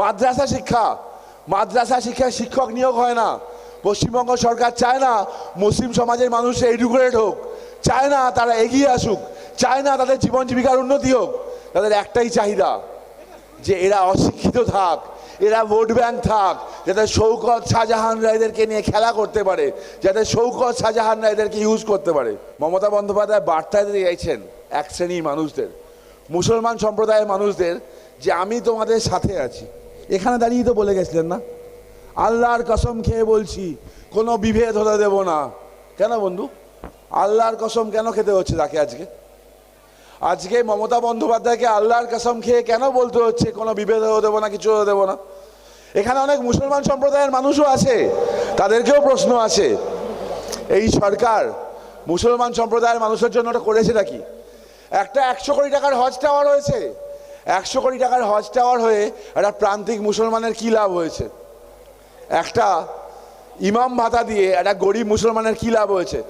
মাদ্রাসা শিক্ষা। মাদ্রাসা শিক্ষায় শিক্ষক নিয়োগ হয় না। পশ্চিমবঙ্গ সরকার চায় না মুসলিম সমাজের মানুষ এডুকেটেড হোক। চায় না তারা এগিয়ে আসুক। চায় না তাদের জীবন জীবিকার উন্নতি হোক। তাদের একটাই চাহিদা, যে এরা অশিক্ষিত থাক, এরা ভোট ব্যাংক থাক, যাতে শৌকত শাহজাহানরা এদেরকে নিয়ে খেলা করতে পারে, যাতে শৌকত শাহজাহানরা এদেরকে ইউজ করতে পারে। মমতা বন্দ্যোপাধ্যায় বার্তা দিতে চাইছেন এক শ্রেণির মানুষদের, মুসলমান সম্প্রদায়ের মানুষদের, যে আমি তোমাদের সাথে আছি। এখানে দাঁড়িয়ে তো বলে গেছিলেন না? আল্লাহর কসম খেয়ে বলছি, কোনো বিভেদ হতে দেব না। কেন বন্ধু? আল্লাহর কসম কেন খেতে হচ্ছে তাকে আজকে? আজকে মমতা বন্দ্যোপাধ্যায়কে আল্লাহর কসম খেয়ে কেন বলতে হচ্ছে, কোনো বিভেদ হতে দেবো না, কিছু হতে দেবো না? এখানে অনেক মুসলমান সম্প্রদায়ের মানুষও আছে, তাদেরকেও প্রশ্ন আছে, এই সরকার মুসলমান সম্প্রদায়ের মানুষের জন্য ওটা করেছে নাকি? একটা একশো কোটি টাকার হজ টাওয়ার হয়েছে একশো কোটি টাকার হজ টাওয়ার হয়ে একটা প্রান্তিক মুসলমানের কী লাভ হয়েছে? একটা ইমাম ভাতা দিয়ে একটা গরিব মুসলমানের কী লাভ হয়েছে?